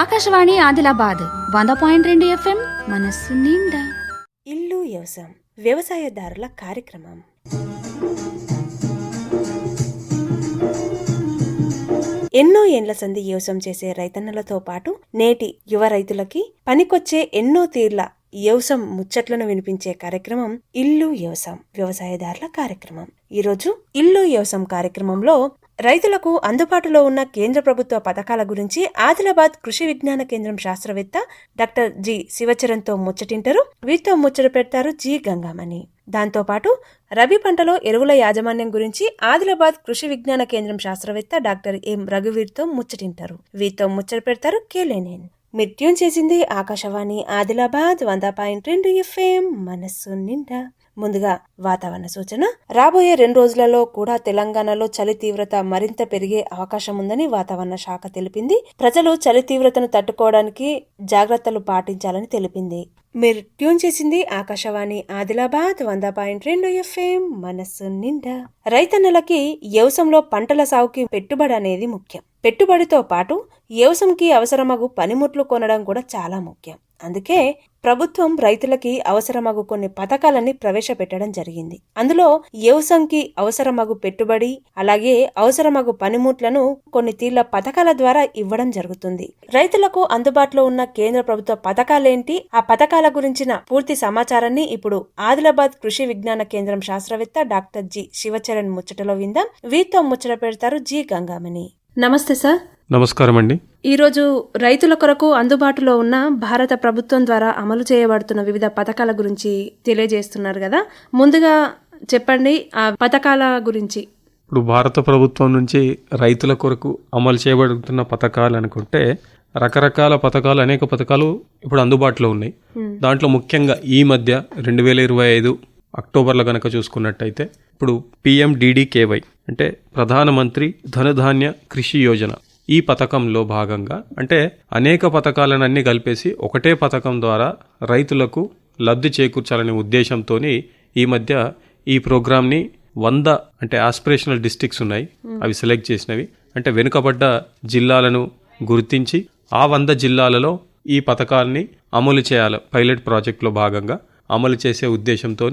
ఆకాశవాణి ఆదిలాబాద్ వంద పాయింట్ రెండు ఎఫ్ఎం మనస్సు నిండా. ఇల్లు వ్యవసాయం వ్యవసాయదారుల కార్యక్రమం. ఎన్నో ఏండ్ల సంధి వ్యవసాయం చేసే రైతన్నలతో పాటు నేటి యువ రైతులకి పనికొచ్చే ఎన్నో తీర్ల వ్యవసాయం ముచ్చట్లను వినిపించే కార్యక్రమం ఇల్లు వ్యవసాయం వ్యవసాయదారుల కార్యక్రమం. ఈరోజు ఇల్లు వ్యవసాయం కార్యక్రమంలో రైతులకు అందుబాటులో ఉన్న కేంద్ర ప్రభుత్వ పథకాల గురించి ఆదిలాబాద్ కృషి విజ్ఞాన కేంద్రం శాస్త్రవేత్త డాక్టర్ జి శివచరణ్తో ముచ్చటింటారు. వీరితో ముచ్చట పెడతారు జి గంగామణి. దాంతోపాటు రబీ పంటలో ఎరువుల యాజమాన్యం గురించి ఆదిలాబాద్ కృషి విజ్ఞాన కేంద్రం శాస్త్రవేత్త డాక్టర్ ఎం రఘువీర్తో ముచ్చటింటారు. వీరితో ముచ్చట పెడతారు కేలేనేన్ మీరు ట్యూన్ చేసింది ఆకాశవాణి ఆదిలాబాద్ వంద పాయింట్ రెండు ఎఫ్ఎం మనస్సు నిండా. ముందుగా వాతావరణ సూచన. రాబోయే రెండు రోజులలో కూడా తెలంగాణలో చలి తీవ్రత మరింత పెరిగే అవకాశం ఉందని వాతావరణ శాఖ తెలిపింది. ప్రజలు చలి తీవ్రతను తట్టుకోవడానికి జాగ్రత్తలు పాటించాలని తెలిపింది. మీరు ట్యూన్ చేసింది ఆకాశవాణి ఆదిలాబాద్ వంద పాయింట్ రెండు ఎఫ్ఎం మనస్సు నిండా. రైతన్నలకి వ్యవసంలో పంటల సాగుకి పెట్టుబడి అనేది ముఖ్యం. పెట్టుబడితో పాటు వ్యవసంకి అవసరమగు పనిముట్లు కొనడం కూడా చాలా ముఖ్యం. అందుకే ప్రభుత్వం రైతులకి అవసరమగు కొన్ని పథకాలని ప్రవేశపెట్టడం జరిగింది. అందులో వ్యవసంకి అవసరమగు పెట్టుబడి అలాగే అవసరమగు పనిముట్లను కొన్ని తీర్ల పథకాల ద్వారా ఇవ్వడం జరుగుతుంది. రైతులకు అందుబాటులో ఉన్న కేంద్ర ప్రభుత్వ పథకాలేంటి? ఆ పథకాల గురించిన పూర్తి సమాచారాన్ని ఇప్పుడు ఆదిలాబాద్ కృషి విజ్ఞాన కేంద్రం శాస్త్రవేత్త డాక్టర్ జి శివచరణ్ ముచ్చటలో విందాం. వీరితో ముచ్చట పెడతారు జి గంగామణి. నమస్తే సార్. నమస్కారం అండి ఈరోజు రైతుల కొరకు అందుబాటులో ఉన్న భారత ప్రభుత్వం ద్వారా అమలు చేయబడుతున్న వివిధ పథకాల గురించి తెలియజేస్తున్నారు కదా. ముందుగా చెప్పండి ఆ పథకాల గురించి. ఇప్పుడు భారత ప్రభుత్వం నుంచి రైతుల కొరకు అమలు చేయబడుతున్న పథకాలు అనుకుంటే రకరకాల పథకాలు అనేక పథకాలు ఇప్పుడు అందుబాటులో ఉన్నాయి. దాంట్లో ముఖ్యంగా ఈ మధ్య రెండు వేల ఇరవై ఐదు అక్టోబర్లో కనుక చూసుకున్నట్టయితే ఇప్పుడు పిఎండిడికేవై అంటే ప్రధానమంత్రి ధనధాన్య కృషి యోజన ఈ పథకంలో భాగంగా అంటే అనేక పథకాలను అన్ని కలిపేసి ఒకటే పథకం ద్వారా రైతులకు లబ్ధి చేకూర్చాలనే ఉద్దేశంతో ఈ మధ్య ఈ ప్రోగ్రామ్ని వంద అంటే ఆస్పిరేషనల్ డిస్టిక్స్ ఉన్నాయి. అవి సెలెక్ట్ చేసినవి. అంటే వెనుకబడ్డ జిల్లాలను గుర్తించి ఆ వంద జిల్లాలలో ఈ పథకాన్ని అమలు చేయాలి పైలట్ ప్రాజెక్ట్లో భాగంగా అమలు చేసే ఉద్దేశంతో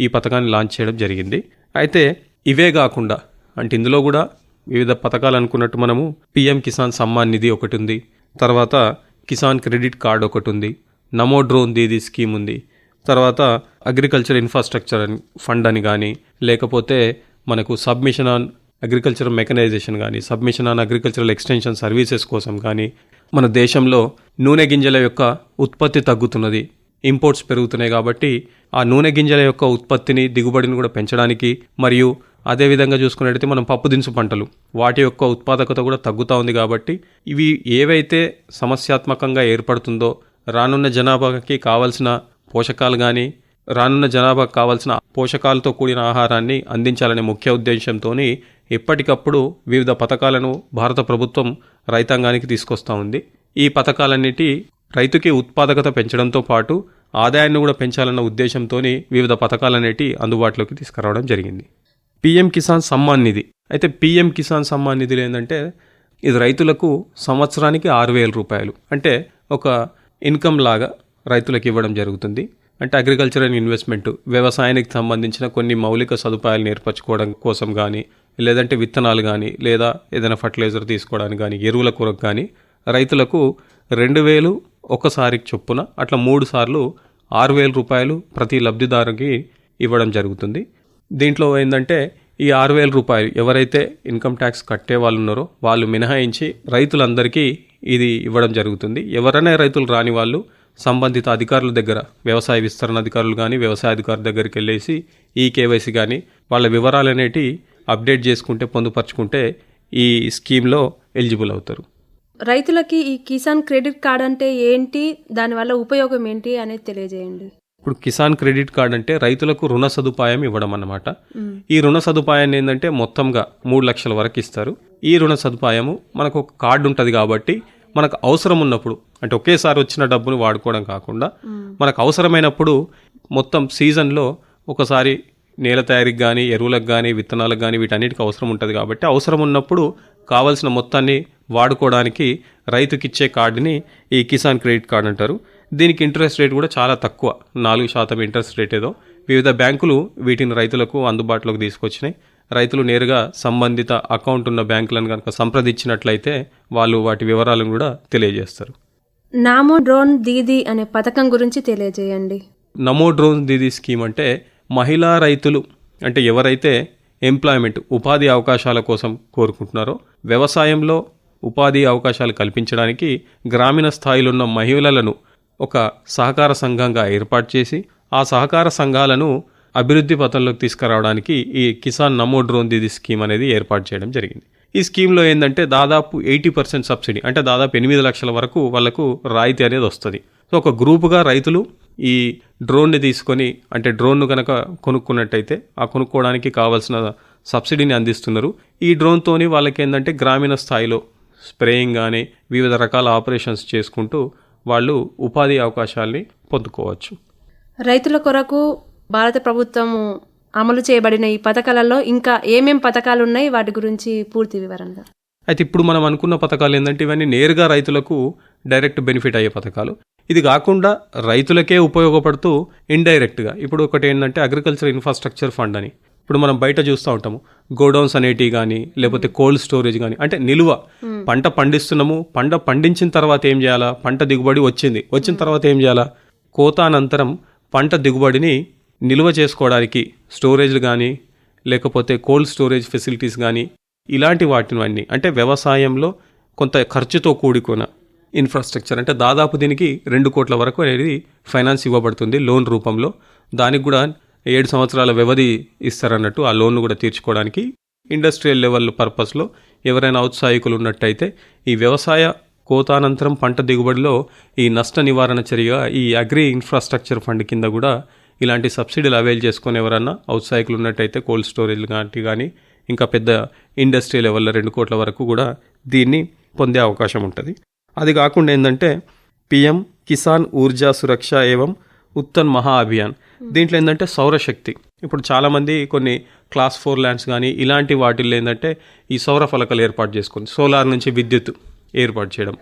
ఈ పథకాన్ని లాంచ్ చేయడం జరిగింది. అయితే ఇవే కాకుండా అంటే ఇందులో కూడా వివిధ పథకాలు అనుకున్నట్టు మనము పిఎం కిసాన్ సమ్మాన్ నిధి ఒకటి ఉంది తర్వాత కిసాన్ క్రెడిట్ కార్డ్ ఒకటి ఉంది నమో డ్రోన్ దీది స్కీమ్ ఉంది. తర్వాత అగ్రికల్చర్ ఇన్ఫ్రాస్ట్రక్చర్ అని ఫండ్ అని కానీ లేకపోతే మనకు సబ్మిషన్ ఆన్ అగ్రికల్చర్ మెకనైజేషన్ కానీ submission on agricultural extension services కోసం కానీ మన దేశంలో నూనె గింజల యొక్క ఉత్పత్తి తగ్గుతున్నది. ఇంపోర్ట్స్ పెరుగుతున్నాయి కాబట్టి ఆ నూనె గింజల యొక్క ఉత్పత్తిని దిగుబడిని కూడా పెంచడానికి మరియు అదేవిధంగా చూసుకున్నట్టయితే మనం పప్పు దినుసు పంటలు వాటి యొక్క ఉత్పాదకత కూడా తగ్గుతూ ఉంది కాబట్టి ఇవి ఏవైతే సమస్యాత్మకంగా ఏర్పడుతుందో రానున్న జనాభాకి కావాల్సిన పోషకాలు కానీ రానున్న జనాభాకు కావాల్సిన పోషకాలతో కూడిన ఆహారాన్ని అందించాలనే ముఖ్య ఉద్దేశంతో ఎప్పటికప్పుడు వివిధ పథకాలను భారత ప్రభుత్వం రైతాంగానికి తీసుకొస్తూ ఉంది. ఈ పథకాలన్నిటి రైతుకి ఉత్పాదకత పెంచడంతో పాటు ఆదాయాన్ని కూడా పెంచాలన్న ఉద్దేశంతో వివిధ పథకాలన్నిటి అందుబాటులోకి తీసుకురావడం జరిగింది. పిఎం కిసాన్ సమ్మాన్ నిధి. అయితే పిఎం కిసాన్ సమ్మాన్ నిధులు ఏంటంటే ఇది రైతులకు సంవత్సరానికి ఆరు వేల రూపాయలు. అంటే ఒక ఇన్కమ్ లాగా రైతులకు ఇవ్వడం జరుగుతుంది. అంటే అగ్రికల్చర్ అండ్ ఇన్వెస్ట్మెంట్ వ్యవసాయానికి సంబంధించిన కొన్ని మౌలిక సదుపాయాలు నేర్పరచుకోవడం కోసం కానీ లేదంటే విత్తనాలు కానీ లేదా ఏదైనా ఫర్టిలైజర్ తీసుకోవడానికి కానీ ఎరువుల కొరకు కానీ రైతులకు రెండు వేలు ఒకసారి చొప్పున అట్లా మూడు సార్లు ఆరు వేల రూపాయలు ప్రతి లబ్ధిదారుకి ఇవ్వడం జరుగుతుంది. దీంట్లో ఏంటంటే ఈ ఆరు వేల రూపాయలు ఎవరైతే ఇన్కమ్ ట్యాక్స్ కట్టే వాళ్ళు ఉన్నారో వాళ్ళు మినహాయించి రైతులందరికీ ఇది ఇవ్వడం జరుగుతుంది. ఎవరైనా రైతులు రాని వాళ్ళు సంబంధిత అధికారుల దగ్గర వ్యవసాయ విస్తరణ అధికారులు కానీ వ్యవసాయ అధికారుల దగ్గరికి వెళ్ళేసి ఈ కేవైసీ కానీ వాళ్ళ వివరాలు అనేటి అప్డేట్ చేసుకుంటే పొందుపరుచుకుంటే ఈ స్కీమ్లో ఎలిజిబుల్ అవుతారు. రైతులకి ఈ కిసాన్ క్రెడిట్ కార్డ్ అంటే ఏంటి? దానివల్ల ఉపయోగం ఏంటి అనేది తెలియజేయండి. ఇప్పుడు కిసాన్ క్రెడిట్ కార్డ్ అంటే రైతులకు రుణ సదుపాయం ఇవ్వడం అన్నమాట. ఈ రుణ సదుపాయాన్ని ఏంటంటే మొత్తంగా మూడు లక్షల వరకు ఇస్తారు. ఈ రుణ సదుపాయము మనకు ఒక కార్డు ఉంటుంది కాబట్టి మనకు అవసరం ఉన్నప్పుడు అంటే ఒకేసారి వచ్చిన డబ్బును వాడుకోవడం కాకుండా మనకు అవసరమైనప్పుడు మొత్తం సీజన్లో ఒకసారి నేల తయారీకి కానీ ఎరువులకు కానీ విత్తనాలకు కానీ వీటన్నిటికి అవసరం ఉంటుంది కాబట్టి అవసరం ఉన్నప్పుడు కావాల్సిన మొత్తాన్ని వాడుకోవడానికి రైతుకిచ్చే కార్డుని ఈ కిసాన్ క్రెడిట్ కార్డు అంటారు. దీనికి ఇంట్రెస్ట్ రేట్ కూడా చాలా తక్కువ. నాలుగు శాతం ఇంట్రెస్ట్ రేట్ ఏదో. వివిధ బ్యాంకులు వీటిని రైతులకు అందుబాటులోకి తీసుకొచ్చినాయి. రైతులు నేరుగా సంబంధిత అకౌంట్ ఉన్న బ్యాంకులను కనుక సంప్రదించినట్లయితే వాళ్ళు వాటి వివరాలను కూడా తెలియజేస్తారు. నామో డ్రోన్ దీదీ అనే పథకం గురించి తెలియజేయండి. నమో డ్రోన్ దీదీ స్కీమ్ అంటే మహిళా రైతులు అంటే ఎవరైతే ఎంప్లాయ్మెంట్ ఉపాధి అవకాశాల కోసం కోరుకుంటున్నారో వ్యవసాయంలో ఉపాధి అవకాశాలు కల్పించడానికి గ్రామీణ స్థాయిలో ఉన్న మహిళలను ఒక సహకార సంఘంగా ఏర్పాటు చేసి ఆ సహకార సంఘాలను అభివృద్ధి పథంలోకి తీసుకురావడానికి ఈ కిసాన్ నమో డ్రోన్ దీది స్కీమ్ అనేది ఏర్పాటు చేయడం జరిగింది. ఈ స్కీమ్లో ఏంటంటే దాదాపు ఎయిటీ పర్సెంట్ సబ్సిడీ అంటే దాదాపు ఎనిమిది లక్షల వరకు వాళ్ళకు రాయితీ అనేది వస్తుంది. సో ఒక గ్రూపుగా రైతులు ఈ డ్రోన్ని తీసుకొని అంటే డ్రోన్ను కనుక కొనుక్కున్నట్టయితే ఆ కొనుక్కోవడానికి కావాల్సిన సబ్సిడీని అందిస్తున్నారు. ఈ డ్రోన్తోని వాళ్ళకి ఏంటంటే గ్రామీణ స్థాయిలో స్ప్రేయింగ్ కానీ వివిధ రకాల ఆపరేషన్స్ చేసుకుంటూ వాళ్ళు ఉపాధి అవకాశాల్ని పొందుకోవచ్చు. రైతుల కొరకు భారత ప్రభుత్వం అమలు చేయబడిన ఈ పథకాలలో ఇంకా ఏమేం పథకాలు ఉన్నాయి? వాటి గురించి పూర్తి వివరంగా. అయితే ఇప్పుడు మనం అనుకున్న పథకాలు ఏంటంటే ఇవన్నీ నేరుగా రైతులకు డైరెక్ట్ బెనిఫిట్ అయ్యే పథకాలు. ఇది కాకుండా రైతులకే ఉపయోగపడుతూ ఇండైరెక్ట్గా. ఇప్పుడు ఒకటి ఏంటంటే అగ్రికల్చర్ ఇన్ఫ్రాస్ట్రక్చర్ ఫండ్ అని. ఇప్పుడు మనం బయట చూస్తూ ఉంటాము. గోడౌన్స్ అనేటివి కానీ లేకపోతే కోల్డ్ స్టోరేజ్ కానీ అంటే నిలువ. పంట పండిస్తున్నాము. పంట పండించిన తర్వాత ఏం చేయాలా? పంట దిగుబడి వచ్చింది. వచ్చిన తర్వాత ఏం చేయాలా? కోత అనంతరం పంట దిగుబడిని నిల్వ చేసుకోవడానికి స్టోరేజ్లు కానీ లేకపోతే కోల్డ్ స్టోరేజ్ ఫెసిలిటీస్ కానీ ఇలాంటి వాటివన్నీ అంటే వ్యవసాయంలో కొంత ఖర్చుతో కూడుకున్న ఇన్ఫ్రాస్ట్రక్చర్. అంటే దాదాపు దీనికి రెండు కోట్ల వరకు అనేది ఫైనాన్స్ ఇవ్వబడుతుంది లోన్ రూపంలో. దానికి కూడా ఏడు సంవత్సరాల వ్యవధి ఇస్తారన్నట్టు ఆ లోన్ను కూడా తీర్చుకోవడానికి ఇండస్ట్రియల్ లెవెల్ పర్పస్లో ఎవరైనా ఔత్సాహికులు ఉన్నట్టయితే ఈ వ్యవసాయ కోతానంతరం పంట దిగుబడిలో ఈ నష్ట నివారణ చర్యగా ఈ అగ్రి ఇన్ఫ్రాస్ట్రక్చర్ ఫండ్ కింద కూడా ఇలాంటి సబ్సిడీలు అవైల్ చేసుకుని ఎవరన్నా ఔత్సాహికులు ఉన్నట్టయితే కోల్డ్ స్టోరేజ్ లాంటి కానీ ఇంకా పెద్ద ఇండస్ట్రీ లెవెల్లో రెండు కోట్ల వరకు కూడా దీన్ని పొందే అవకాశం ఉంటుంది. అది కాకుండా ఏంటంటే పిఎం కిసాన్ ఊర్జా సురక్ష ఏవం ఉత్తన్ మహా అభియాన్. దీంట్లో ఏంటంటే సౌరశక్తి. ఇప్పుడు చాలామంది కొన్ని క్లాస్ ఫోర్ ల్యాండ్స్ కానీ ఇలాంటి వాటిల్లో ఏంటంటే ఈ సౌర ఫలకాలు ఏర్పాటు చేసుకుంది. సోలార్ నుంచి విద్యుత్ ఏర్పాటు చేయడం.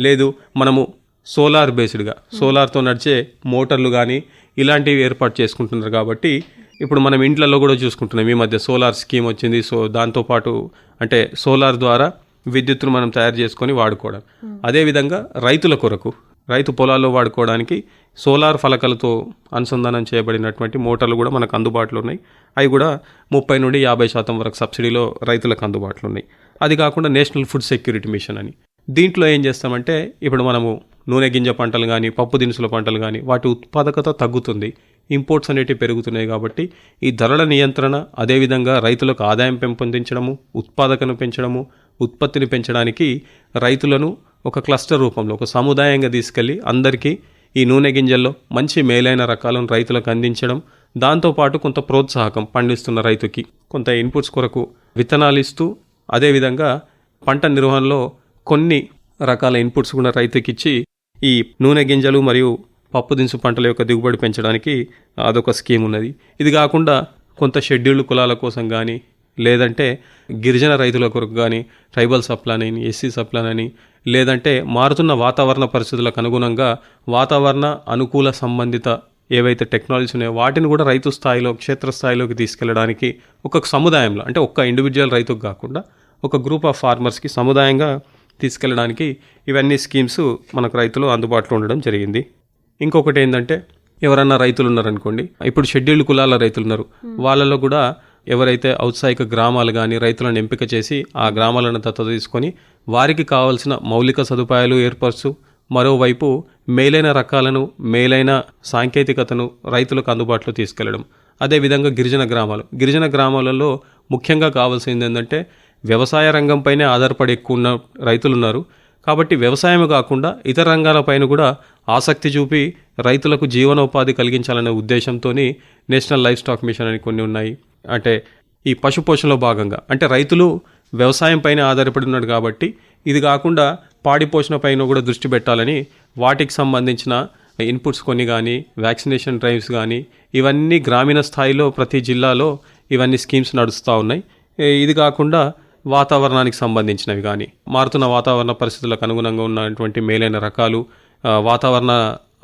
లేదు మనము సోలార్ బేస్డ్గా సోలార్తో నడిచే మోటార్లు కానీ ఇలాంటివి ఏర్పాటు చేసుకుంటున్నారు కాబట్టి ఇప్పుడు మనం ఇంట్లలో కూడా చూసుకుంటున్నాం. ఈ మధ్య సోలార్ స్కీమ్ వచ్చింది. సో దాంతోపాటు అంటే సోలార్ ద్వారా విద్యుత్తును మనం తయారు చేసుకొని వాడుకోవడం. అదేవిధంగా రైతుల కొరకు రైతు పొలాల్లో వాడుకోవడానికి సోలార్ ఫలకలతో అనుసంధానం చేయబడినటువంటి మోటార్లు కూడా మనకు అందుబాటులో ఉన్నాయి. అవి కూడా ముప్పై నుండి యాభై శాతం వరకు సబ్సిడీలో రైతులకు అందుబాటులో ఉన్నాయి. అది కాకుండా నేషనల్ ఫుడ్ సెక్యూరిటీ మిషన్ అని. దీంట్లో ఏం చేస్తామంటే ఇప్పుడు మనము నూనె గింజ పంటలు కానీ పప్పు దినుసుల పంటలు కానీ వాటి ఉత్పాదకత తగ్గుతుంది. ఇంపోర్ట్స్ అనేటివి పెరుగుతున్నాయి కాబట్టి ఈ ధరల నియంత్రణ అదేవిధంగా రైతులకు ఆదాయం పెంపొందించడము ఉత్పాదకను పెంచడము ఉత్పత్తిని పెంచడానికి రైతులను ఒక క్లస్టర్ రూపంలో ఒక సముదాయంగా తీసుకెళ్ళి అందరికీ ఈ నూనె గింజల్లో మంచి మేలైన రకాలను రైతులకు అందించడం దాంతోపాటు కొంత ప్రోత్సాహకం పండిస్తున్న రైతుకి కొంత ఇన్పుట్స్ కొరకు విత్తనాలు ఇస్తూ అదేవిధంగా పంట నిర్వహణలో కొన్ని రకాల ఇన్పుట్స్ కూడా రైతుకి ఇచ్చి ఈ నూనె గింజలు మరియు పప్పు దినుసు పంటల యొక్క దిగుబడి పెంచడానికి అదొక స్కీమ్ ఉన్నది. ఇది కాకుండా కొంత షెడ్యూల్డ్ కులాల కోసం కానీ లేదంటే గిరిజన రైతుల కొరకు కానీ ట్రైబల్ సప్లాన్ అని ఎస్సీ సప్లాన్ అని లేదంటే మారుతున్న వాతావరణ పరిస్థితులకు అనుగుణంగా వాతావరణ అనుకూల సంబంధిత ఏవైతే టెక్నాలజీస్ ఉన్నాయో వాటిని కూడా రైతు స్థాయిలో క్షేత్రస్థాయిలోకి తీసుకెళ్ళడానికి ఒక సముదాయంలో అంటే ఒక్క ఇండివిజువల్ రైతుకు కాకుండా ఒక గ్రూప్ ఆఫ్ ఫార్మర్స్కి సముదాయంగా తీసుకెళ్ళడానికి ఇవన్నీ స్కీమ్స్ మనకు రైతులు అందుబాటులో ఉండడం జరిగింది. ఇంకొకటి ఏంటంటే ఎవరన్నా రైతులు ఉన్నారనుకోండి ఇప్పుడు షెడ్యూల్డ్ కులాల రైతులు ఉన్నారు. వాళ్ళలో కూడా ఎవరైతే ఔత్సాహిక గ్రామాలు కానీ రైతులను ఎంపిక చేసి ఆ గ్రామాలను దత్తత తీసుకొని వారికి కావాల్సిన మౌలిక సదుపాయాలు ఏర్పరచు మరోవైపు మేలైన రకాలను మేలైన సాంకేతికతను రైతులకు అందుబాటులో తీసుకెళ్ళడం. అదేవిధంగా గిరిజన గ్రామాలు. గిరిజన గ్రామాలలో ముఖ్యంగా కావాల్సింది ఏంటంటే వ్యవసాయ రంగంపైనే ఆధారపడి ఎక్కువ ఉన్న రైతులు ఉన్నారు కాబట్టి వ్యవసాయం కాకుండా ఇతర రంగాలపైన కూడా ఆసక్తి చూపి రైతులకు జీవనోపాధి కలిగించాలనే ఉద్దేశంతో నేషనల్ లైఫ్ స్టాక్ మిషన్ అని కొన్ని ఉన్నాయి. అంటే ఈ పశు పోషణలో భాగంగా. అంటే రైతులు వ్యవసాయం పైన ఆధారపడి ఉన్నాడు కాబట్టి ఇది కాకుండా పాడి పోషణ పైన కూడా దృష్టి పెట్టాలని వాటికి సంబంధించిన ఇన్పుట్స్ కొన్ని కానీ వ్యాక్సినేషన్ డ్రైవ్స్ కానీ ఇవన్నీ గ్రామీణ స్థాయిలో ప్రతి జిల్లాలో ఇవన్నీ స్కీమ్స్ నడుస్తూ ఉన్నాయి. ఇది కాకుండా వాతావరణానికి సంబంధించినవి కానీ మారుతున్న వాతావరణ పరిస్థితులకు అనుగుణంగా ఉన్నటువంటి మేలైన రకాలు వాతావరణ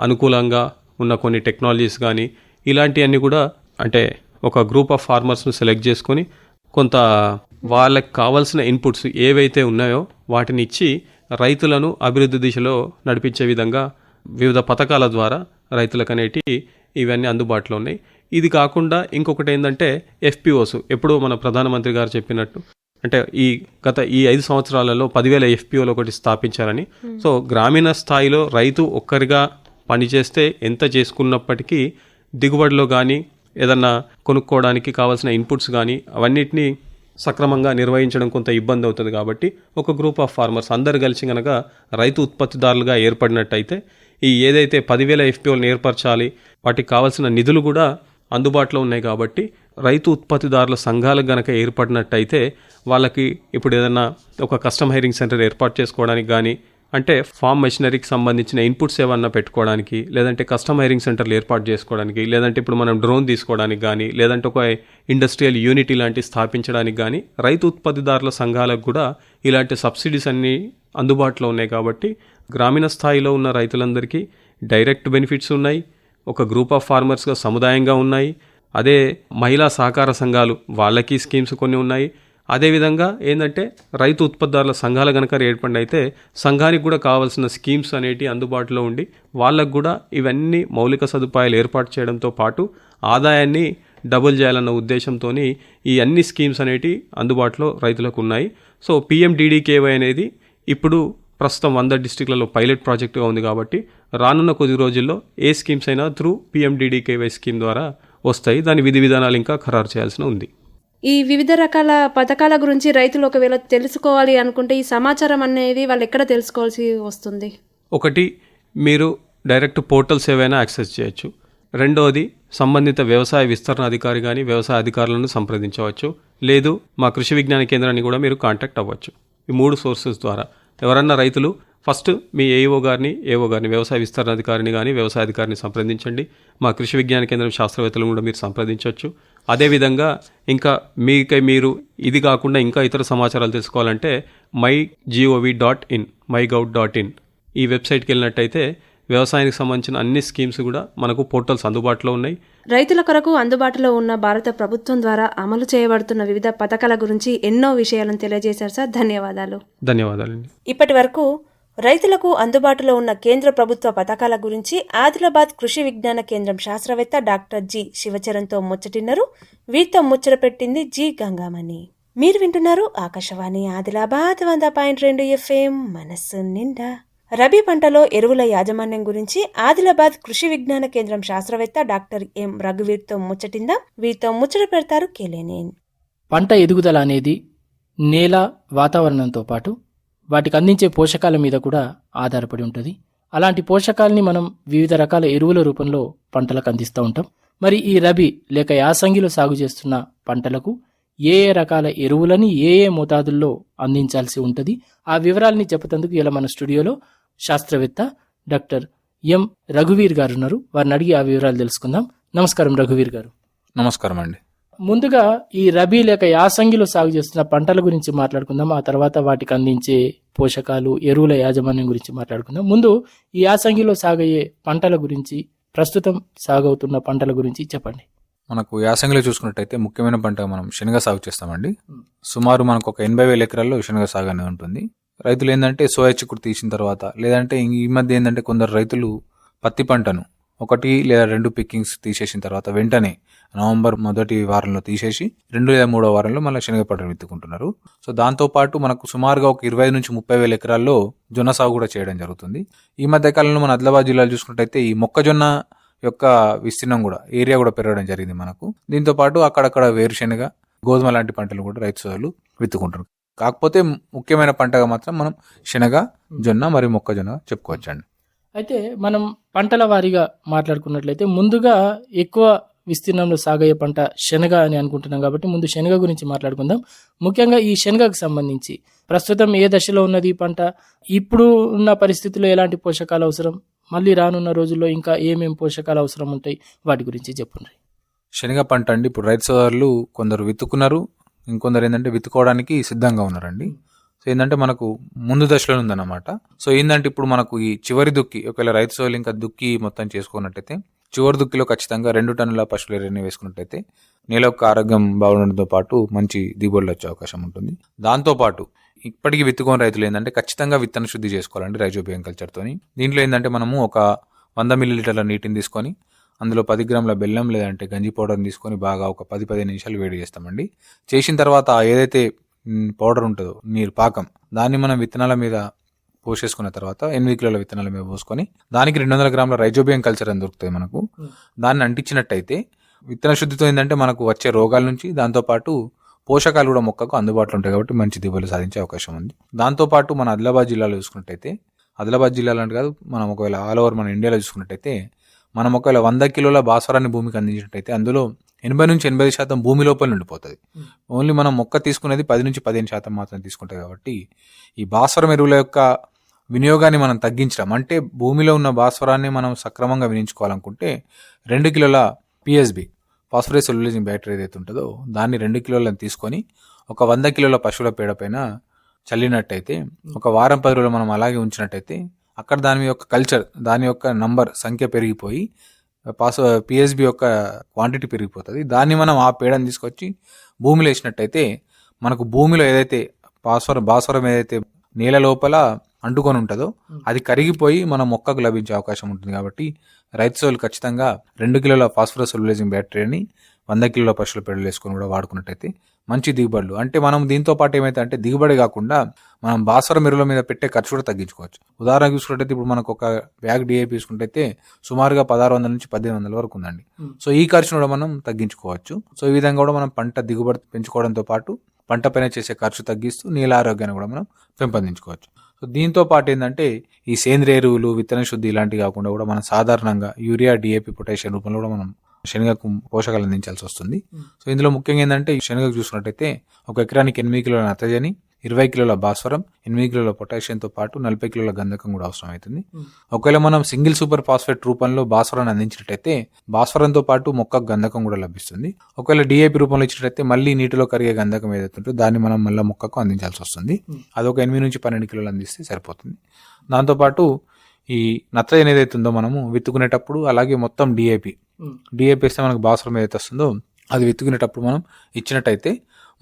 అనుకూలంగా ఉన్న కొన్ని టెక్నాలజీస్ కానీ ఇలాంటివన్నీ కూడా అంటే ఒక గ్రూప్ ఆఫ్ ఫార్మర్స్ను సెలెక్ట్ చేసుకొని కొంత వాళ్ళకి కావాల్సిన ఇన్పుట్స్ ఏవైతే ఉన్నాయో వాటిని ఇచ్చి రైతులను అభివృద్ధి దిశలో నడిపించే విధంగా వివిధ పథకాల ద్వారా రైతులకు అనేటి ఇవన్నీ అందుబాటులో ఉన్నాయి. ఇది కాకుండా ఇంకొకటి ఏంటంటే ఎఫ్పిఓస్ ఎప్పుడో మన ప్రధానమంత్రి గారు చెప్పినట్టు అంటే ఈ గత ఈ ఐదు సంవత్సరాలలో పదివేల ఎఫ్పిఓలు ఒకటి స్థాపించారని. సో గ్రామీణ స్థాయిలో రైతు ఒక్కరిగా పనిచేస్తే ఎంత చేసుకున్నప్పటికీ దిగుబడిలో కానీ ఏదన్నా కొనుక్కోవడానికి కావాల్సిన ఇన్పుట్స్ కానీ అవన్నిటినీ సక్రమంగా నిర్వహించడం కొంత ఇబ్బంది అవుతుంది కాబట్టి ఒక గ్రూప్ ఆఫ్ ఫార్మర్స్ అందరు కలిసి కనుక రైతు ఉత్పత్తిదారులుగా ఏర్పడినట్టయితే ఈ ఏదైతే పదివేల ఎఫ్పిఓలను ఏర్పరచాలి వాటికి కావాల్సిన నిధులు కూడా అందుబాటులో ఉన్నాయి కాబట్టి రైతు ఉత్పత్తిదారుల సంఘాలకు గనక ఏర్పడినట్టయితే వాళ్ళకి ఇప్పుడు ఏదైనా ఒక కస్టమ్ హైరింగ్ సెంటర్ ఏర్పాటు చేసుకోవడానికి కానీ అంటే ఫామ్ మెషినరీకి సంబంధించిన ఇన్పుట్స్ ఏమన్నా పెట్టుకోవడానికి లేదంటే కస్టమ్ హైరింగ్ సెంటర్లు ఏర్పాటు చేసుకోవడానికి లేదంటే ఇప్పుడు మనం డ్రోన్ తీసుకోవడానికి కానీ లేదంటే ఒక ఇండస్ట్రియల్ యూనిట్ ఇలాంటి స్థాపించడానికి కానీ రైతు ఉత్పత్తిదారుల సంఘాలకు కూడా ఇలాంటి సబ్సిడీస్ అన్నీ అందుబాటులో ఉన్నాయి కాబట్టి గ్రామీణ స్థాయిలో ఉన్న రైతులందరికీ డైరెక్ట్ బెనిఫిట్స్ ఉన్నాయి ఒక గ్రూప్ ఆఫ్ ఫార్మర్స్గా సముదాయంగా ఉన్నాయి అదే మహిళా సహకార సంఘాలు వాళ్ళకి స్కీమ్స్ కొన్ని ఉన్నాయి అదేవిధంగా ఏంటంటే రైతు ఉత్పత్తిదారుల సంఘాల కనుక ఏర్పడి అయితే సంఘానికి కూడా కావాల్సిన స్కీమ్స్ అనేటి అందుబాటులో ఉండి వాళ్ళకు కూడా ఇవన్నీ మౌలిక సదుపాయాలు ఏర్పాటు చేయడంతో పాటు ఆదాయాన్ని డబుల్ చేయాలన్న ఉద్దేశంతో ఈ అన్ని స్కీమ్స్ అనేటి అందుబాటులో రైతులకు ఉన్నాయి. సో పిఎండిడికేవై అనేది ఇప్పుడు ప్రస్తుతం వంద డిస్టిక్లలో పైలట్ ప్రాజెక్టుగా ఉంది కాబట్టి రానున్న కొద్ది రోజుల్లో ఏ స్కీమ్స్ అయినా త్రూ పిఎండిడికేవై స్కీమ్ ద్వారా వస్తాయి. దాని విధి విధానాలు ఇంకా ఖరారు చేయాల్సిన ఉంది. ఈ వివిధ రకాల పథకాల గురించి రైతులు ఒకవేళ తెలుసుకోవాలి అనుకుంటే ఈ సమాచారం అనేది వాళ్ళు ఎక్కడ తెలుసుకోవాల్సి వస్తుంది? ఒకటి మీరు డైరెక్ట్ పోర్టల్స్ ఏవైనా యాక్సెస్ చేయొచ్చు. రెండవది సంబంధిత వ్యవసాయ విస్తరణ అధికారి కానీ వ్యవసాయ అధికారులను సంప్రదించవచ్చు. లేదు మా కృషి విజ్ఞాన కేంద్రాన్ని కూడా మీరు కాంటాక్ట్ అవ్వచ్చు. ఈ మూడు సోర్సెస్ ద్వారా. ఎవరన్నా రైతులు ఫస్ట్ మీ ఏఈఓ గారిని ఏఓ గారిని వ్యవసాయ విస్తరణ అధికారిని కానీ వ్యవసాయ అధికారిని సంప్రదించండి. మా కృషి విజ్ఞాన కేంద్రం శాస్త్రవేత్తలను కూడా మీరు సంప్రదించవచ్చు. అదేవిధంగా ఇంకా మీకై మీరు ఇది కాకుండా ఇంకా ఇతర సమాచారాలు తెలుసుకోవాలంటే my G O V dot in my gov dot in ఈ వెబ్సైట్కి వెళ్ళినట్టయితే వ్యవసాయానికి సంబంధించిన అన్ని స్కీమ్స్ కూడా మనకు పోర్టల్స్ అందుబాటులో ఉన్నాయి. రైతుల కొరకు అందుబాటులో ఉన్న భారత ప్రభుత్వం ద్వారా అమలు చేయబడుతున్న వివిధ పథకాల గురించి ఎన్నో విషయాలను తెలియజేశారు సార్. ధన్యవాదాలు. ధన్యవాదాలండి. ఇప్పటి వరకు రైతులకు అందుబాటులో ఉన్న కేంద్ర ప్రభుత్వ పథకాల గురించి ఆదిలాబాద్ కృషి విజ్ఞాన కేంద్రం శాస్త్రవేత్త డాక్టర్ జి శివచరణ్తో ముచ్చటిన్నారు. వీరితో ముచ్చట పెట్టింది జి గంగామణి. మీరు వింటున్నారు ఆకాశవాణి ఆదిలాబాద్ వంద పాయింట్ రెండు ఎఫ్ఎం మనస్సు నిండా. రబీ పంటలో ఎరువుల యాజమాన్యం గురించి ఆదిలాబాద్ కృషి విజ్ఞాన కేంద్రం శాస్త్రవేత్త డాక్టర్ ఎం రఘువీర్తో ముచ్చటిందా. వీరితో ముచ్చట పెడతారు కేలేనేన్ పంట ఎదుగుదల అనేది నేల వాతావరణంతో పాటు వాటికి అందించే పోషకాల మీద కూడా ఆధారపడి ఉంటుంది. అలాంటి పోషకాలని మనం వివిధ రకాల ఎరువుల రూపంలో పంటలకు అందిస్తూ ఉంటాం. మరి ఈ రబీ లేక యాసంగిలో సాగు చేస్తున్న పంటలకు ఏ ఏ రకాల ఎరువులని ఏ ఏ మోతాదుల్లో అందించాల్సి ఉంటుంది? ఆ వివరాలని చెప్పేందుకు ఇలా మన స్టూడియోలో శాస్త్రవేత్త డాక్టర్ ఎం రఘువీర్ గారు ఉన్నారు. వారిని అడిగి ఆ వివరాలు తెలుసుకుందాం. నమస్కారం రఘువీర్ గారు. నమస్కారం అండి. ముందుగా ఈ రబీ లేక యాసంగిలో సాగు చేస్తున్న పంటల గురించి మాట్లాడుకుందాం. ఆ తర్వాత వాటికి అందించే పోషకాలు ఎరువుల యాజమాన్యం గురించి మాట్లాడుకుందాం. ముందు ఈ యాసంగిలో సాగయ్యే పంటల గురించి ప్రస్తుతం సాగవుతున్న పంటల గురించి చెప్పండి. మనకు యాసంగిలో చూసుకున్నట్టయితే ముఖ్యమైన పంట మనం శనగ సాగు చేస్తామండి. సుమారు మనకు ఒక ఎనభై వేల ఎకరాల్లో శనగ సాగు అనేది ఉంటుంది. రైతులు ఏంటంటే సోయా చిక్కుడు తీసిన తర్వాత లేదంటే ఈ మధ్య ఏంటంటే కొందరు రైతులు పత్తి పంటను ఒకటి లేదా రెండు పిక్కింగ్స్ తీసేసిన తర్వాత వెంటనే నవంబర్ మొదటి వారంలో తీసేసి రెండు లేదా మూడో వారంలో మళ్ళీ శనగ పంటను విత్తుకుంటున్నారు. సో దాంతో పాటు మనకు సుమారుగా ఒక ఇరవై నుంచి ముప్పై వేల ఎకరాల్లో జొన్న సాగు కూడా చేయడం జరుగుతుంది. ఈ మధ్య కాలంలో మన ఆదిలాబాద్ జిల్లాలో చూసుకున్నట్టయితే ఈ మొక్కజొన్న యొక్క విస్తీర్ణం కూడా ఏరియా కూడా పెరగడం జరిగింది మనకు. దీంతో పాటు అక్కడక్కడ వేరుశెనగ గోధుమ లాంటి పంటలు కూడా రైతు సోదరులు విత్తుకుంటారు కాకపోతే ముఖ్యమైన పంటగా మాత్రం మనం శనగ జొన్న మరియు మొక్కజొన్న చెప్పుకోవచ్చండి. అయితే మనం పంటల వారీగా మాట్లాడుకున్నట్లయితే ముందుగా ఎక్కువ విస్తీర్ణంలో సాగయ్యే పంట శనగ అని అనుకుంటున్నాం కాబట్టి ముందు శనగ గురించి మాట్లాడుకుందాం. ముఖ్యంగా ఈ శనగకు సంబంధించి ప్రస్తుతం ఏ దశలో ఉన్నది ఈ పంట? ఇప్పుడు ఉన్న పరిస్థితుల్లో ఎలాంటి పోషకాలు అవసరం? మళ్ళీ రానున్న రోజుల్లో ఇంకా ఏమేమి పోషకాలు అవసరం ఉంటాయి? వాటి గురించి చెప్పండి శనగ పంట అండి. ఇప్పుడు రైతు సోదరులు కొందరు విత్తుకున్నారు. ఇంకొందరు ఏంటంటే విత్తుకోవడానికి సిద్ధంగా ఉన్నారండి. సో ఏంటంటే మనకు ముందు దశలో ఉందన్నమాట. సో ఏంటంటే ఇప్పుడు మనకు ఈ చివరి దుక్కి ఒకవేళ రైతు సోదరులు ఇంకా దుక్కి మొత్తం చేసుకున్నట్టయితే చివరి దుక్కిలో ఖచ్చితంగా రెండు టన్నుల పశువుల ఎరువుని వేసుకున్నట్టయితే నేల యొక్క ఆరోగ్యం బాగుండడంతో పాటు మంచి దిగుబడులు వచ్చే అవకాశం ఉంటుంది. దాంతోపాటు ఇప్పటికీ విత్తుకోని రైతులు ఏంటంటే ఖచ్చితంగా విత్తన శుద్ధి చేసుకోవాలండి రైజోబియం కల్చర్తోని. దీంట్లో ఏంటంటే మనము ఒక వంద మిల్లీలీటర్ల నీటిని తీసుకొని అందులో పది గ్రాముల బెల్లం లేదంటే గంజి పౌడర్ని తీసుకొని బాగా ఒక పది పదిహేను నిమిషాలు వేడి చేస్తామండి. చేసిన తర్వాత ఏదైతే పౌడర్ ఉంటుందో నీరు పాకం దాన్ని మనం విత్తనాల మీద పోసేసుకున్న తర్వాత ఎనిమిది కిలోల విత్తనాల మీద పోసుకొని దానికి రెండు వందల గ్రాముల రైజోబియం కల్చర్ అని దొరుకుతుంది మనకు. దాన్ని అంటించినట్టయితే విత్తన శుద్ధితో ఏంటంటే మనకు వచ్చే రోగాల నుంచి దాంతోపాటు పోషకాలు కూడా మొక్కకు అందుబాటులో ఉంటాయి కాబట్టి మంచి దిగుబడులు సాధించే అవకాశం ఉంది. దాంతోపాటు మన ఆదిలాబాద్ జిల్లాలో చూసుకున్నట్టయితే ఆదిలాబాద్ జిల్లాలో అంటే కాదు మనం ఒకవేళ ఆల్ ఓవర్ మన ఇండియాలో చూసుకున్నట్టయితే మనం ఒకవేళ వంద కిలోల భాస్వరాన్ని భూమికి అందించినట్టయితే అందులో ఎనభై నుంచి ఎనభై శాతం భూమి లోపల ఉండిపోతుంది. ఓన్లీ మనం మొక్క తీసుకునేది పది నుంచి పదిహేను శాతం మాత్రం తీసుకుంటాయి కాబట్టి ఈ భాస్వరం ఎరువుల యొక్క వినియోగాన్ని మనం తగ్గించడం. అంటే భూమిలో ఉన్న భాస్వరాన్ని మనం సక్రమంగా వినియోగించుకోవాలనుకుంటే రెండు కిలోల పిఎస్బి ఫాస్ఫరస్ సొల్యూజింగ్ బ్యాటరీ ఏదైతే ఉంటుందో దాన్ని రెండు కిలోలను తీసుకొని ఒక వంద కిలోల పశువుల పేడ పైన చల్లినట్టయితే ఒక వారం పది రోజులు మనం అలాగే ఉంచినట్టయితే అక్కడ దాని యొక్క కల్చర్ దాని యొక్క నంబర్ సంఖ్య పెరిగిపోయి పాస్ పిఎస్బి యొక్క క్వాంటిటీ పెరిగిపోతుంది. దాన్ని మనం ఆ పేడని తీసుకొచ్చి భూమిలో వేసినట్టయితే మనకు భూమిలో ఏదైతే భాస్వరం భాస్వరం ఏదైతే నేల లోపల అంటుకొని ఉంటుందో అది కరిగిపోయి మన మొక్కకు లభించే అవకాశం ఉంటుంది కాబట్టి రైతు సోలు ఖచ్చితంగా రెండు కిలోల ఫాస్ఫరస్ సొల్యులైజింగ్ బ్యాటరీని వంద కిలోల పశువుల పెడలు వేసుకొని కూడా వాడుకున్నట్టయితే మంచి దిగుబడులు. అంటే మనం దీంతో పాటు ఏమైతే అంటే దిగుబడి కాకుండా మనం భాస్వరం ఎరువుల మీద పెట్టే ఖర్చు కూడా తగ్గించుకోవచ్చు. ఉదాహరణ చూసుకున్నట్టయితే ఇప్పుడు మనకు ఒక బ్యాగ్ డిఏపి తీసుకుంటే సుమారుగా పదహారు వందల నుంచి పద్దెనిమిది వందల వరకు ఉందండి. సో ఈ ఖర్చును కూడా మనం తగ్గించుకోవచ్చు. సో ఈ విధంగా కూడా మనం పంట దిగుబడి పెంచుకోవడంతో పాటు పంట పైన చేసే ఖర్చు తగ్గిస్తూ నీళ్ళ ఆరోగ్యాన్ని కూడా మనం పెంపొందించుకోవచ్చు. సో దీంతో పాటు ఏంటంటే ఈ సేంద్రియ ఎరువులు విత్తన శుద్ధి ఇలాంటివి కాకుండా కూడా మనం సాధారణంగా యూరియా డిఏపి పొటాషియం రూపంలో కూడా మనం శనగకు పోషకాలు అందించాల్సి వస్తుంది. సో ఇందులో ముఖ్యంగా ఏంటంటే ఈ శనగకు చూసుకున్నట్టయితే ఒక ఎకరానికి ఎనిమిది కిలోల నత్రజని ఇరవై కిలోల భాస్వరం ఎనిమిది కిలోల పొటాషియంతో పాటు నలభై కిలోల గంధకం కూడా అవసరం అవుతుంది. ఒకవేళ మనం సింగిల్ సూపర్ ఫాస్ఫేట్ రూపంలో భాస్వరాన్ని అందించినట్టయితే భాస్వరంతో పాటు మొక్కకు గంధకం కూడా లభిస్తుంది. ఒకవేళ డిఏపి రూపంలో ఇచ్చినట్టయితే మళ్ళీ నీటిలో కరిగే గంధకం ఏదైతే ఉంటుందో దాన్ని మనం మళ్ళీ మొక్కకు అందించాల్సి వస్తుంది. అదొక ఎనిమిది నుంచి పన్నెండు కిలోలు అందిస్తే సరిపోతుంది. దాంతోపాటు ఈ నత్రజని ఏదైతే ఉందో మనము విత్తుకునేటప్పుడు అలాగే మొత్తం డిఏపి డిఏపి ఇస్తే మనకు భాస్వరం ఏదైతే వస్తుందో అది విత్తుకునేటప్పుడు మనం ఇచ్చినట్టయితే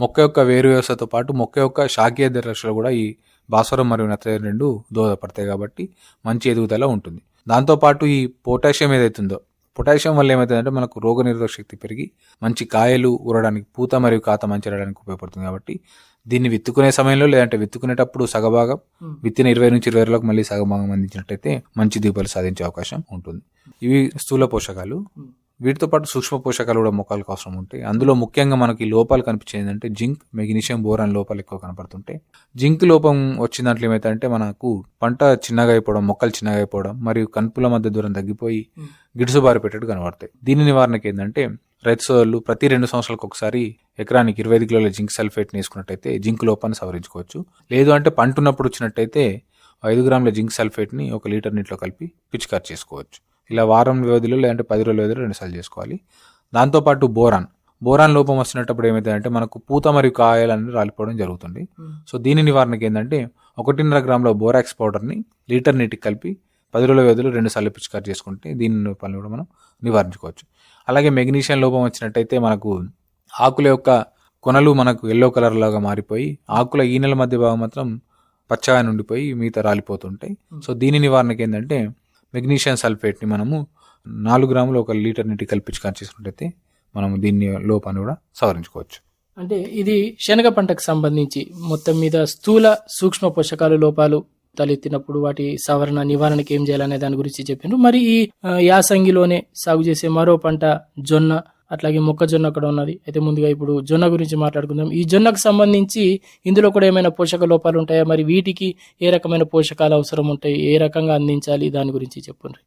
మొక్క యొక్క వేరు వ్యవస్థతో పాటు మొక్క యొక్క శాఖీయ దశలో కూడా ఈ భాస్వరం మరియు నత్రజని రెండు దోహదపడతాయి కాబట్టి మంచి ఎదుగుదల ఉంటుంది. దాంతోపాటు ఈ పొటాషియం ఏదైతుందో పొటాషియం వల్ల ఏమవుతుందంటే మనకు రోగనిరోధక శక్తి పెరిగి మంచి కాయలు ఊరడానికి పూత మరియు కాత మంచి రావడానికి ఉపయోగపడుతుంది కాబట్టి దీన్ని విత్తుకునే సమయంలో లేదంటే విత్తుకునేటప్పుడు సగభాగం విత్తిన ఇరవై నుంచి ఇరవై వరకు మళ్ళీ సగభాగం అందించినట్టయితే మంచి దిగుబడి సాధించే అవకాశం ఉంటుంది. ఇవి స్థూల పోషకాలు. వీటితో పాటు సూక్ష్మ పోషకాలు కూడా మొక్కలకు అవసరం ఉంటాయి. అందులో ముఖ్యంగా మనకి లోపాలు కనిపించేది అంటే జింక్ మెగ్నీషియం బోరాన్ లోపాలు ఎక్కువ కనపడుతుంటాయి. జింక్ లోపం వచ్చిన దాంట్లో ఏమైతే మనకు పంట చిన్నగా అయిపోవడం మొక్కలు చిన్నగా అయిపోవడం మరియు కనుపుల మధ్య దూరం తగ్గిపోయి గిడుసుబారి పెట్టట్టు కనబడతాయి. దీని నివారణకి ఏంటంటే రైతు సోదరులు ప్రతి రెండు సంవత్సరాలకు ఒకసారి ఎకరానికి ఇరవై ఐదు కిలోల జింక్ సల్ఫేట్ వేసుకున్నట్టయితే జింక్ లోపాన్ని సవరించుకోవచ్చు. లేదు అంటే పంట ఉన్నప్పుడు వచ్చినట్టయితే ఐదు గ్రాముల జింక్ సల్ఫేట్ని ఒక లీటర్ నీటిలో కలిపి పిచికారి చేసుకోవచ్చు. ఇలా వారం వ్యవధిలో లేదంటే పది రోజుల వ్యవధిలో రెండుసార్లు చేసుకోవాలి. దాంతోపాటు బోరాన్. బోరాన్ లోపం వస్తున్నప్పుడు ఏమైందంటే మనకు పూత మరియు కాయలు అనేది రాలిపోవడం జరుగుతుంది. సో దీని నివారణకి ఏంటంటే ఒకటిన్నర గ్రాముల బోరాక్స్ పౌడర్ని లీటర్ నీటికి కలిపి పది రోజుల వ్యవధిలో రెండు సార్లు పిచికారి చేసుకుంటే దీని లోపాలను కూడా మనం నివారించుకోవచ్చు. అలాగే మెగ్నీషియం లోపం వచ్చినట్టయితే మనకు ఆకుల యొక్క కొనలు మనకు ఎల్లో కలర్ లాగా మారిపోయి ఆకుల ఈనెల మధ్య భాగం మాత్రం పచ్చగా నుండిపోయి మిగతా రాలిపోతుంటాయి. సో దీని నివారణకి ఏంటంటే మెగ్నీషియం సల్ఫేట్ని మనము నాలుగు గ్రాములు ఒక లీటర్ నీటి కల్పించి చేసుకున్నట్టయితే మనం దీన్ని లోపాన్ని కూడా సవరించుకోవచ్చు. అంటే ఇది శనగ పంటకు సంబంధించి మొత్తం మీద స్థూల సూక్ష్మ పోషకాలు లోపాలు తలెత్తినప్పుడు వాటి సవరణ నివారణకి ఏం చేయాలనే దాని గురించి చెప్పిండ్రు మరి ఈ యాసంగిలోనే సాగు చేసే మరో పంట జొన్న అట్లాగే మొక్కజొన్న అక్కడ ఉన్నది. అయితే ముందుగా ఇప్పుడు జొన్న గురించి మాట్లాడుకుందాం. ఈ జొన్నకు సంబంధించి ఇందులో కూడా ఏమైనా పోషక లోపాలు ఉంటాయా? మరి వీటికి ఏ రకమైన పోషకాలు అవసరం ఉంటాయి? ఏ రకంగా అందించాలి? దాని గురించి చెప్పండి.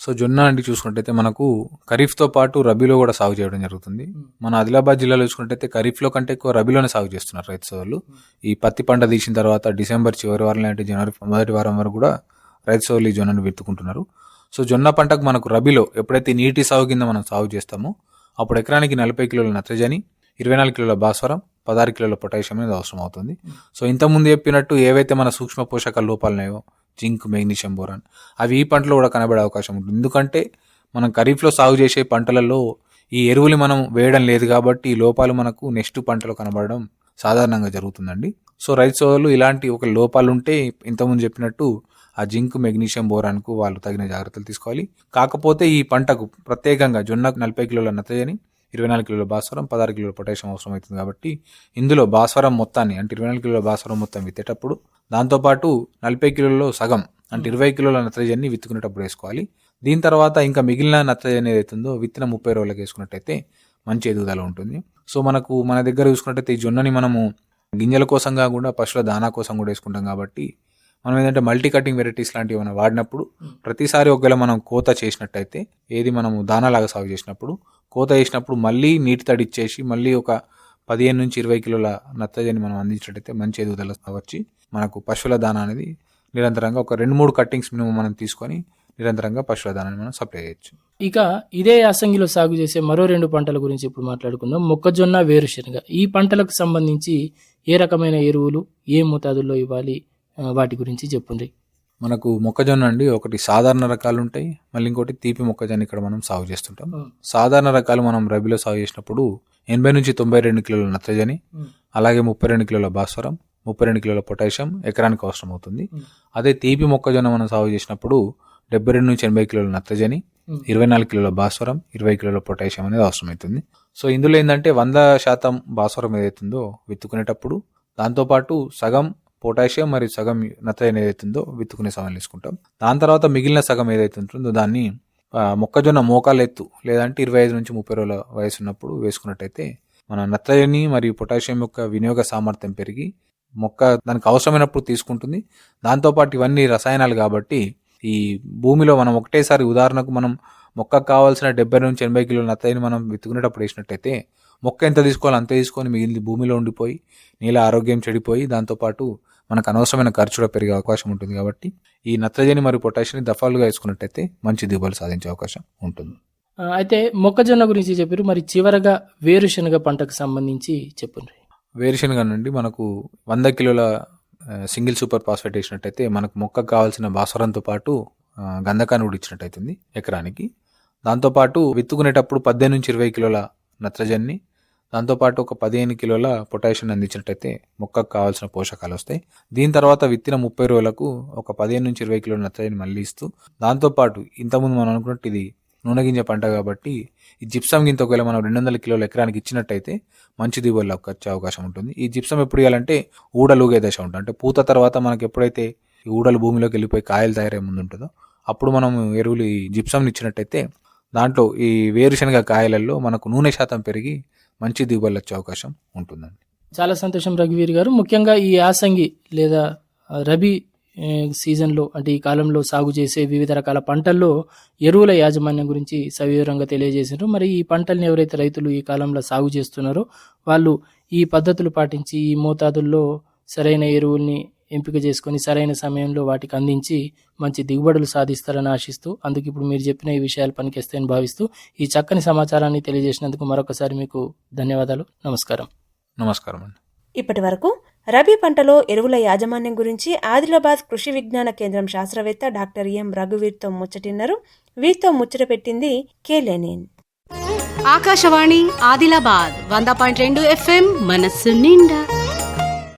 సో జొన్న అంటే చూసుకున్నట్టయితే మనకు ఖరీఫ్తో పాటు రబీలో కూడా సాగు చేయడం జరుగుతుంది. మన ఆదిలాబాద్ జిల్లాలో చూసుకున్నట్టయితే ఖరీఫ్లో కంటే ఎక్కువ రబీలోనే సాగు చేస్తున్నారు రైతు సోదరులు. ఈ పత్తి పంట తీసిన తర్వాత డిసెంబర్ చివరి వారం అంటే జనవరి మొదటి వారం వరకు కూడా రైతు సోదరులు ఈ జొన్నను విత్తుకుంటున్నారు. సో జొన్న పంటకు మనకు రబీలో ఎప్పుడైతే నీటి సాగు కింద మనం సాగు చేస్తామో అప్పుడు ఎకరానికి నలభై కిలోల నత్రజని ఇరవై నాలుగు కిలోల భాస్వరం పదహారు కిలోల పొటాషియం అనేది అవసరం అవుతుంది సో ఇంతకుముందు చెప్పినట్టు ఏవైతే మన సూక్ష్మ పోషక లోపాలున్నాయో జింక్ మెగ్నీషియం బోరాన్ అవి ఈ పంటలో కూడా కనబడే అవకాశం ఉంటుంది. ఎందుకంటే మనం ఖరీఫ్లో సాగు చేసే పంటలలో ఈ ఎరువులు మనం వేయడం లేదు కాబట్టి ఈ లోపాలు మనకు నెక్స్ట్ పంటలో కనబడడం సాధారణంగా జరుగుతుందండి. సో రైతు సోదరులు ఇలాంటి ఒక లోపాలు ఉంటే ఇంతకుముందు చెప్పినట్టు ఆ జింక్ మెగ్నీషియం బోరాన్కు వాళ్ళు తగిన జాగ్రత్తలు తీసుకోవాలి. కాకపోతే ఈ పంటకు ప్రత్యేకంగా జొన్నకు నలభై కిలోల నత్రజని ఇరవై నాలుగు కిలోల భాస్వరం పదహారు కిలోల పొటాషియం అవసరం అవుతుంది కాబట్టి ఇందులో భాస్వరం మొత్తాన్ని అంటే ఇరవై నాలుగు కిలోల భాస్వరం మొత్తం విత్తేటప్పుడు దాంతోపాటు నలభై కిలోల్లో సగం అంటే ఇరవై కిలోల నత్రజని విత్తుకునేటప్పుడు వేసుకోవాలి. దీని తర్వాత ఇంకా మిగిలిన నత్రజని ఏదైతుందో విత్తిన ముప్పై రోజులకు వేసుకున్నట్టయితే మంచి ఎదుగుదల ఉంటుంది. సో మనకు మన దగ్గర చూసుకున్నట్టయితే ఈ జొన్నని మనము గింజల కోసం కాకుండా పశువుల దానా కోసం కూడా వేసుకుంటాం కాబట్టి మనం ఏంటంటే మల్టీ కటింగ్ వెరైటీస్ లాంటివి మనం వాడినప్పుడు ప్రతిసారి ఒకవేళ మనం కోత చేసినట్టయితే ఏది మనము దానాలాగా సాగు చేసినప్పుడు కోత చేసినప్పుడు మళ్ళీ నీటి తడి ఇచ్చేసి మళ్ళీ ఒక పదిహేను నుంచి ఇరవై కిలోల నత్రజని మనం అందించినట్టయితే మంచి ఎదుగుదల వచ్చి మనకు పశువుల దానా అనేది నిరంతరంగా ఒక రెండు మూడు కట్టింగ్స్ మినిమం మనం తీసుకొని నిరంతరంగా పశువుల దానాన్ని మనం సప్లై చేయొచ్చు. ఇక ఇదే యాసంగిలో సాగు చేసే మరో రెండు పంటల గురించి ఇప్పుడు మాట్లాడుకుందాం. మొక్కజొన్న వేరుశనగ. ఈ పంటలకు సంబంధించి ఏ రకమైన ఎరువులు ఏ మోతాదుల్లో ఇవ్వాలి? వాటి గురించి చెప్పుండ్రి. మనకు మొక్కజొన్న అండి ఒకటి సాధారణ రకాలు ఉంటాయి మళ్ళీ ఇంకోటి తీపి మొక్కజొన్న ఇక్కడ మనం సాగు చేస్తుంటాం. సాధారణ రకాలు మనం రబీలో సాగు చేసినప్పుడు ఎనభై నుంచి తొంభై రెండు కిలోల నత్రజని అలాగే ముప్పై రెండు కిలోల భాస్వరం ముప్పై రెండు కిలోల పొటాషియం ఎకరానికి అవసరం అవుతుంది. అదే తీపి మొక్కజొన్న మనం సాగు చేసినప్పుడు డెబ్బై రెండు నుంచి ఎనభై కిలోల నత్రజని ఇరవై నాలుగు కిలోల భాస్వరం ఇరవై కిలోల పొటాషియం అనేది అవసరమవుతుంది సో ఇందులో ఏంటంటే వంద శాతం భాస్వరం ఏదైతుందో విత్తుకునేటప్పుడు దాంతోపాటు సగం పొటాషియం మరియు సగం నత్రజని ఏదైతుందో విత్తుకునే సమయం తీసుకుంటాం. దాని తర్వాత మిగిలిన సగం ఏదైతే ఉంటుందో దాన్ని మొక్కజొన్న మోకాలు ఎత్తు లేదంటే ఇరవై ఐదు నుంచి ముప్పై రోజుల వయసు ఉన్నప్పుడు వేసుకున్నట్టయితే మన నత్రజని మరియు పొటాషియం యొక్క వినియోగ సామర్థ్యం పెరిగి మొక్క దానికి అవసరమైనప్పుడు తీసుకుంటుంది. దాంతోపాటు ఇవన్నీ రసాయనాలు కాబట్టి ఈ భూమిలో మనం ఒకటేసారి ఉదాహరణకు మనం మొక్కకు కావాల్సిన డెబ్బై నుంచి ఎనభై కిలోల నత్తని మనం విత్తుకునేటప్పుడు వేసినట్టయితే మొక్క ఎంత తీసుకోవాలో అంతే తీసుకొని మిగిలింది భూమిలో ఉండిపోయి నేల ఆరోగ్యం చెడిపోయి దాంతోపాటు మనకు అనవసరమైన ఖర్చు కూడా పెరిగే అవకాశం ఉంటుంది కాబట్టి ఈ నత్రజని మరియు పొటాషియం దఫాలుగా వేసుకున్నట్టయితే మంచి దిగుబడులు సాధించే అవకాశం ఉంటుంది. అయితే మొక్కజొన్న గురించి చెప్పారు. మరి చివరగా వేరుశనగ పంటకు సంబంధించి చెప్పుండ్రి వేరుశనగ నుండి మనకు వంద కిలోల సింగిల్ సూపర్ ఫాస్ఫేట్ వేసినట్టయితే మనకు మొక్కకు కావాల్సిన భాస్వరంతో పాటు గంధకాన్ని కూడా ఇచ్చినట్టయితుంది ఎకరానికి. దాంతోపాటు విత్తుకునేటప్పుడు పద్దెనిమిది నుంచి ఇరవై కిలోల నత్రజన్ని దాంతోపాటు ఒక పదిహేను కిలోల పొటాషియం అందించినట్టయితే మొక్కకు కావాల్సిన పోషకాలు వస్తాయి. దీని తర్వాత విత్తిన ముప్పై రోజులకు ఒక పదిహేను నుంచి ఇరవై కిలోల నత్రజని మళ్ళీ ఇస్తూ దాంతోపాటు ఇంతకుముందు మనం అనుకున్నట్టు ఇది నూనె గింజ పంట కాబట్టి ఈ జిప్సం గింజ ఒకవేళ మనం రెండు వందల కిలోల ఎకరానికి ఇచ్చినట్టయితే మంచి దిగుబడులు వచ్చే అవకాశం ఉంటుంది. ఈ జిప్సం ఎప్పుడు ఇవ్వాలంటే ఊడలుగే దశ ఉంటుంది. అంటే పూత తర్వాత మనకి ఎప్పుడైతే ఈ ఊడలు భూమిలోకి వెళ్ళిపోయి కాయలు తయారయ్యే ముందు ఉంటుందో అప్పుడు మనం ఎరువులు ఈ జిప్సం ఇచ్చినట్టయితే దాంట్లో ఈ వేరుశనగ కాయలలో మనకు నూనె శాతం పెరిగి మంచి దిగుబడులు వచ్చే అవకాశం ఉంటుందండి. చాలా సంతోషం రఘువీర్ గారు. ముఖ్యంగా ఈ యాసంగి లేదా రబీ సీజన్లో అంటే ఈ కాలంలో సాగు చేసే వివిధ రకాల పంటల్లో ఎరువుల యాజమాన్యం గురించి సవివరంగా తెలియజేశారు. మరి ఈ పంటల్ని ఎవరైతే రైతులు ఈ కాలంలో సాగు చేస్తున్నారో వాళ్ళు ఈ పద్ధతులు పాటించి ఈ మోతాదుల్లో సరైన ఎరువుల్ని ఎంపిక చేసుకొని సరైన సమయంలో వాటికి అందించి మంచి దిగుబడులు సాధిస్తారని ఆశిస్తూ అందుకు ఇప్పుడు మీరు చెప్పిన ఈ విషయాలు పనికిస్తాయని భావిస్తూ ఈ చక్కని సమాచారాన్ని తెలియజేసినందుకు మరొకసారి మీకు ధన్యవాదాలు. నమస్కారం. నమస్కారం అండి. ఇప్పటి వరకు రబీ పంటలో ఎరువుల యాజమాన్యం గురించి ఆదిలాబాద్ కృషి విజ్ఞాన కేంద్రం శాస్త్రవేత్త డాక్టర్ ఎం రఘువీర్తో ముచ్చటిన్నారు. వీరితో ముచ్చట పెట్టింది కే లెనిన్. ఆకాశవాణి ఆదిలాబాద్ వంద పాయింట్ రెండు ఎఫ్ఎం మనస్సు నిండా.